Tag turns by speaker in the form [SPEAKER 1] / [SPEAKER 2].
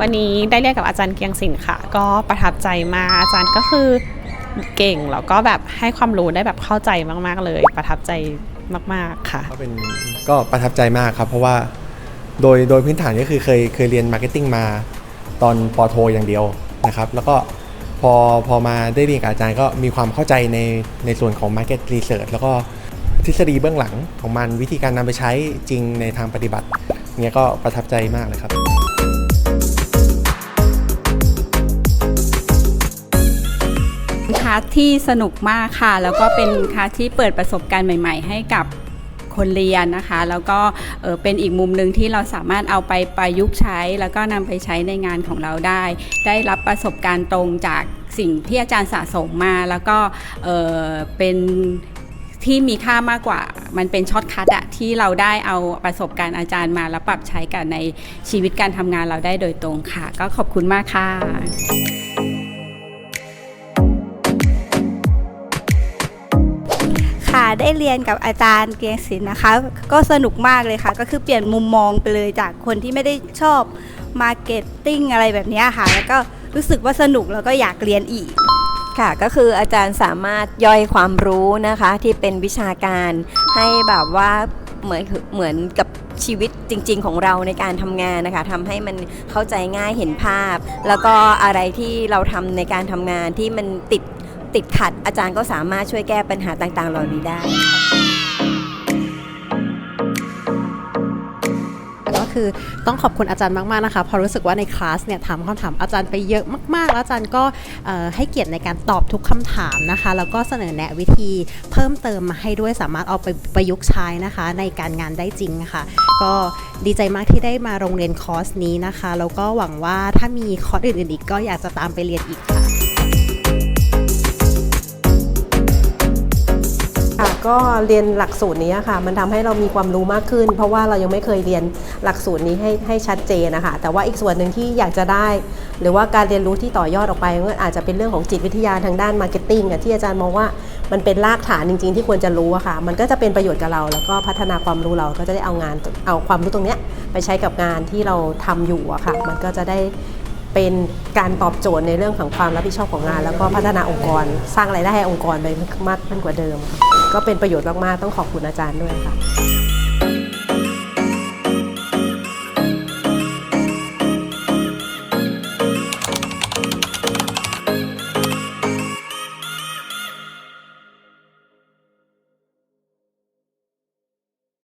[SPEAKER 1] วันนี้ได้เรียนกับอาจารย์เกียงศิลป์ค่ะ ก็ประทับใจมากอาจารย์ก็คือเก่งแล้วก็แบบให้ความรู้ได้แบบเข้าใจมาก ๆ เลย ประทับใจมาก ๆ ค่ะ
[SPEAKER 2] ก็เป็นก็ประทับใจมากครับ เพราะว่าโดยโดยพื้นฐานก็คือเคยเคยเรียนมาร์เก็ตติ้งมาตอนปอโทอย่างเดียวนะครับ แล้วก็พอพอมาได้เรียนกับอาจารย์ก็มีความเข้าใจในในส่วนของ Market Research แล้วก็ทฤษฎีเบื้องหลังของมันวิธีการนำไปใช้จริงในทางปฏิบัติเนี้ยก็ประทับใจมากเลยครับา
[SPEAKER 3] สที่สนุกมากค่ะ แล้วก็เป็นคลาสที่เปิดประสบการณ์ใหม่ ๆ ให้กับคนเรียนนะคะ แล้วก็เเป็นอีกมุมหนึ่งที่เราสามารถเอาไปประยุกต์ใช้ แล้วก็นำไปใช้ในงานของเราได้ ได้รับประสบการณ์ตรงจากสิ่งที่อาจารย์สะสมมา แล้วก็เเป็นที่มีค่ามากกว่า มันเป็นช็อตคัทอะที่เราได้เอาประสบการณ์อาจารย์มาแล้วปรับใช้กันในชีวิตการทำงานเราได้โดยตรงค่ะ ก็ขอบคุณมากค่ะ
[SPEAKER 4] ได้เรียนกับอาจารย์เกรียงศิลป์นะคะ ก็สนุกมากเลยค่ะ ก็คือเปลี่ยนมุมมองไปเลยจากคนที่ไม่ได้ชอบมาร์เก็ตติ้งอะไรแบบเนี้ยค่ะ แล้วก็รู้สึกว่าสนุกแล้วก็อยากเรียนอีก
[SPEAKER 5] ค่ะก็คืออาจารย์สามารถย่อยความรู้นะคะที่เป็นวิชาการให้แบบว่าเหมือนเหมือนกับชีวิตจริง ๆ ของเราในการทำงานนะคะทำให้มันเข้าใจง่ายเห็นภาพ แล้วก็อะไรที่เราทำในการทำงานที่มันติด ติดขัด อาจารย์ก็สามารถช่วยแก้ปัญหาต่างๆ เหล่านี้ได้
[SPEAKER 6] ก็คือต้องขอบคุณอาจารย์มากๆนะคะเพราะรู้สึกว่าในคลาสเนี่ยถามคำถามอาจารย์ไปเยอะมากๆ แล้วอาจารย์ก็เอ่อให้เกียรติในการตอบทุกคำถามนะคะ แล้วก็เสนอแนะวิธีเพิ่มเติมมาให้ด้วยสามารถเอาไปประยุกต์ใช้นะคะ ในการงานได้จริงค่ะ ก็ดีใจมากที่ได้มาโรงเรียนคอร์สนี้นะคะ แล้วก็หวังว่าถ้ามีคอร์สอื่นๆอีกก็อยากจะตามไปเรียนอีก
[SPEAKER 7] ค่ะ ก็เรียนหลักสูตรนี้ค่ะ มันทำให้เรามีความรู้มากขึ้น เพราะว่าเรายังไม่เคยเรียนหลักสูตรนี้ให้ให้ชัดเจนนะคะ แต่ว่าอีกส่วนหนึ่งที่อยากจะได้ หรือว่าการเรียนรู้ที่ต่อยอดออกไปก็อาจจะเป็นเรื่องของจิตวิทยาทางด้านมาร์เก็ตติ้งที่อาจารย์มองว่ามันเป็นรากฐานจริง ๆ ที่ควรจะรู้อะค่ะ มันก็จะเป็นประโยชน์กับเรา แล้วก็พัฒนาความรู้เราก็จะได้เอางานเอาความรู้ตรงเนี้ยไปใช้กับงานที่เราทำอยู่อะค่ะ มันก็จะได้ เป็นการตอบโจทย์ในเรื่องของความรับผิดชอบของงาน แล้วก็พัฒนาองค์กร สร้างรายได้ให้องค์กรไปมากขึ้นกว่าเดิม ก็เป็นประโยชน์มากๆต้องขอบคุณอาจารย์ด้วยค่ะ